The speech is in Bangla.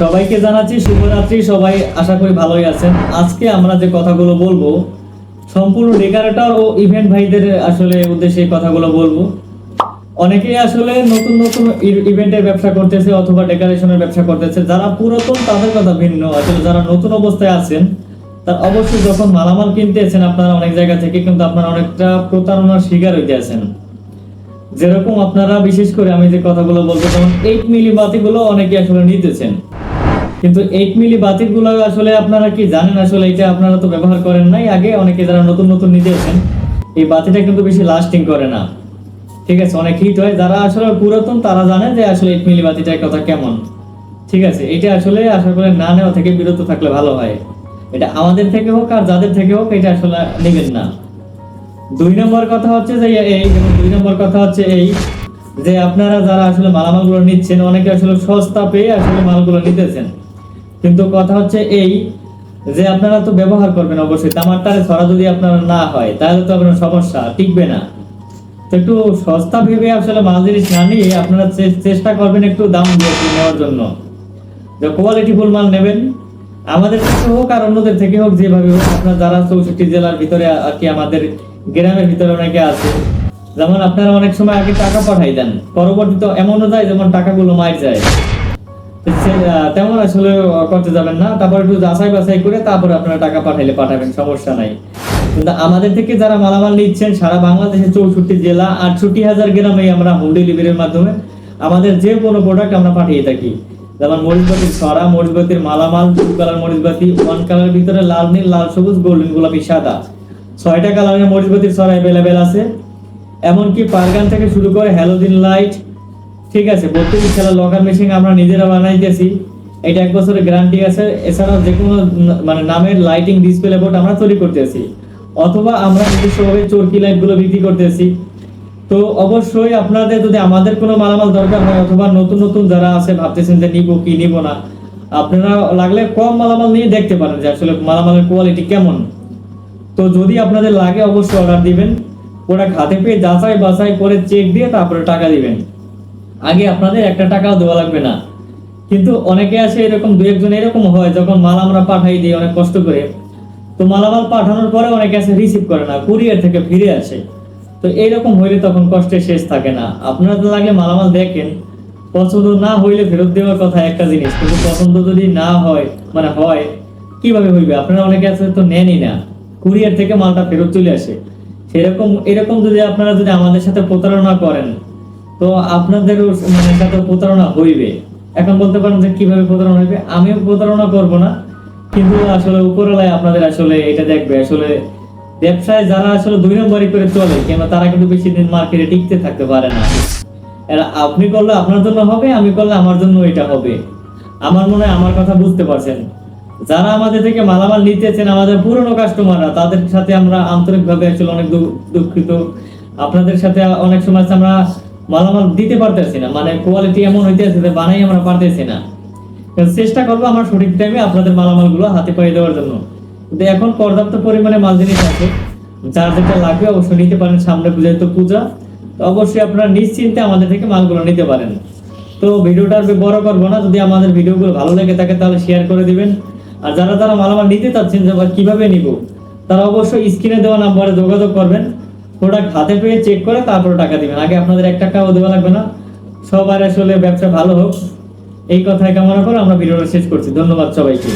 সবাইকে জানাচ্ছি শুভরাত্রি, সবাই আশা করি ভালোই আছেন। আজকে আমরা যে কথাগুলো বলব, সম্পূর্ণ ডেকারেটর ও ইভেন্ট ভাইদের আসলে উদ্দেশ্যে এই কথাগুলো বলব। অনেকেই আসলে নতুন নতুন ইভেন্টের ব্যবসা করতেছে অথবা ডেকোরেশনের ব্যবসা করতেছে। যারা পুরাতন, তাদের কথা ভিন্ন। আসলে যারা নতুন অবস্থায় আছেন, তার অবশ্যই যখন মালামাল কিনতেছেন আপনারা অনেক জায়গা থেকে কিন্তু আপনারা অনেকটা প্রতারণার শিকার হইতে আছেন। যেরকম আপনারা, বিশেষ করে আমি যে কথাগুলো বলব, যেমন এইট মিলি বাতিগুলো অনেকে আসলে নিতেছেন। কিন্তু এইট মিলি বাতিগুলো আসলে আপনারা কি জানেন? আসলে এটা আপনারা তো ব্যবহার করেন নাই আগে। অনেকে যারা নতুন নতুন নিতেছেন এই বাতিটা কিন্তু বেশি লাস্টিং করে না। ঠিক আছে, অনেক হিট হয়। যারা আসলে পুরাতন, তারা জানে যে আসলে এইট মিলি বাতিটার কথা কেমন। ঠিক আছে, এটা আসলে আশা করে না নেওয়া থেকে বিরত থাকলে ভালো হয়। এটা আমাদের থেকে হোক আর যাদের থেকে হোক, এটা আসলে নেবেন না। দুই নম্বর কথা হচ্ছে যে, এই দুই নম্বর কথা হচ্ছে এই যে, আপনারা যারা আসলে মালামালগুলো নিচ্ছেন, অনেকে আসলে সস্তা পেয়ে আসলে মালগুলো নিতেছেন। কিন্তু কথা হচ্ছে এই যে আপনারা তো ব্যবহার করবেন অবশ্যই তামারটারে ছড়া যদি আপনার না হয়, তাহলে তো আপনার সমস্যা, টিকবে না। তো একটু সস্তা ভেবে আসলে মাল জিনিস না নিয়ে আপনারা চেষ্টা করবেন একটু দাম দিয়ে নেওয়ার জন্য। যে কোয়ালিটি ফুল মাল নেবেন। আমাদের থেকে হোক আর অন্যদের থেকে হোক, যেভাবে হোক, আপনার যারা চৌষট্টি জেলার ভিতরে আর কি আমাদের গ্রামের ভিতরে অনেকে আছে, যেমন আপনারা অনেক সময় আগে টাকা পাঠাই দেন পরবর্তীতে এমনও যায় যেমন টাকাগুলো মার যায়। তেমন আসলে করতে যাবেন না। তারপর একটু যাচাই বাছাই করে তারপরে আপনারা টাকা পাঠাইলে পাঠাবেন, সমস্যা নাই। কিন্তু আমাদের থেকে যারা মালামাল নিচ্ছেন, সারা বাংলাদেশে চৌষট্টি জেলা, আটষট্টি হাজার গ্রামে আমরা হোম ডেলিভারির মাধ্যমে আমাদের যে কোনো প্রোডাক্ট আমরা পাঠিয়ে থাকি। যেমন মরিচবাতির সরা মরিচবাতির মালামাল ব্লু কালার মরিচবাতি ওয়ান কালার ভিতরে লাল, নীল, লাল, সবুজ গোল্ডেন গোলাপি, সাদা। ছয়টা কালারের মরিচবাতির সরা অ্যাভেলেবেল আছে। এমনকি পারগান থেকে শুরু করে হ্যালোজিন লাইট ঠিক আছে, বত্রিশ খেলা লকার মেশিন আমরা নিজেরা বানাইতেছি। এটা এক বছরের গ্যারান্টি আছে। এছাড়াও যে কোনো মানে নামের লাইটিং ডিসপ্লে বোর্ড আমরা তৈরি করতেছি। অথবা আমরা নিজস্বভাবে চরকি লাইটগুলো বিক্রি করতেছি। তো অবশ্যই আপনাদের যদি আমাদের কোনো মালামাল দরকার হয় অথবা নতুন নতুন যারা আছে, ভাবতেছেন যে নিবো কি নিবো না, আপনারা লাগলে কম মালামাল নিয়ে দেখতে পারেন যে আসলে মালামালের কোয়ালিটি কেমন। তো যদি আপনাদের লাগে, অবশ্যই অর্ডার দিবেন। প্রোডাক্ট হাতে পেয়ে যাচাই বাছাই করে চেক দিয়ে তারপরে টাকা দিবেন। আগে আপনাদের একটা টাকাও দেওয়া লাগবে না। কিন্তু অনেকে আছে এরকম, দু একজন এরকম হয়, যখন মাল আমরা পাঠাই দিই, অনেক কষ্ট করে। তো মালামাল পাঠানোর পরে অনেকে আছে রিসিভ করে না কুরিয়ার থেকে ফিরে আসে। তো এইরকম হইলে তখন কষ্টের শেষ থাকে না। আপনাদের লাগে মালামাল দেখেন, পছন্দ না হইলে ফেরত দেওয়ার কথা একটা জিনিস, কিন্তু পছন্দ যদি না হয় মানে হয়, কীভাবে হইবে? আপনারা অনেকে আছে তো নেনই না। কুরিয়ার থেকে মালটা ফেরত চলে আসে। সেরকম, এরকম যদি আপনারা যদি আমাদের সাথে প্রতারণা করেন তো আপনাদেরও মানে সাথে প্রতারণা হইবে। এখন বলতে পারেন যে কীভাবে প্রতারণা হইবে? আমিও প্রতারণা করব না, কিন্তু আসলে উপরওয়ালায় আপনাদের আসলে এটা দেখবে, আসলে ব্যবসায় যারা আসলে দুই নম্বরই করে চলে কিংবা তারা কিন্তু বেশি দিন মার্কেটে টিকতে থাকতে পারে না। আপনি করলে আপনার জন্য হবে, আমি করলে আমার জন্য এটা হবে। আমার মনে হয় আমার কথা বুঝতে পারছেন। যারা আমাদের থেকে মালামাল নিতেছেন, আমাদের পুরনো কাস্টমাররা, তাদের সাথে আমরা আন্তরিকভাবে আসলে অনেক দুঃখিত। আপনাদের সাথে অনেক সময় আমরা মালামাল দিতে পারতেছি না। মানে কোয়ালিটি এমন হইতেছে যে বানাই আমরা পারতেছি না। চেষ্টা করব আমার সঠিক টাইমে আপনাদের মালামালগুলো হাতে পাই দেওয়ার জন্য। কিন্তু এখন পর্যাপ্ত পরিমাণে মাল জিনিস আছে। যার যেটা লাগবে অবশ্যই নিতে পারেন। সামনে পূজায় তো পূজা, তো অবশ্যই আপনারা নিশ্চিন্তে আমাদের থেকে মালগুলো নিতে পারেন। তো ভিডিওটা আর বড় করব না। যদি আমাদের ভিডিওগুলো ভালো লেগে থাকে তাহলে শেয়ার করে দিবেন। আর যারা যারা মালামাল নিতে চাচ্ছেন যে কীভাবে নিব, তারা অবশ্যই স্ক্রিনে দেওয়া নাম্বারে যোগাযোগ করবেন। প্রোডাক্ট হাতে পেয়ে চেক করে তারপর টাকা দিবেন। আগে আপনাদের এক টাকাও দেওয়া লাগবে না। সবার আসলে ব্যবসা ভালো হোক। এই কথায় কামনা করে আমরা ভিডিওটা শেষ করছি। ধন্যবাদ সবাইকে।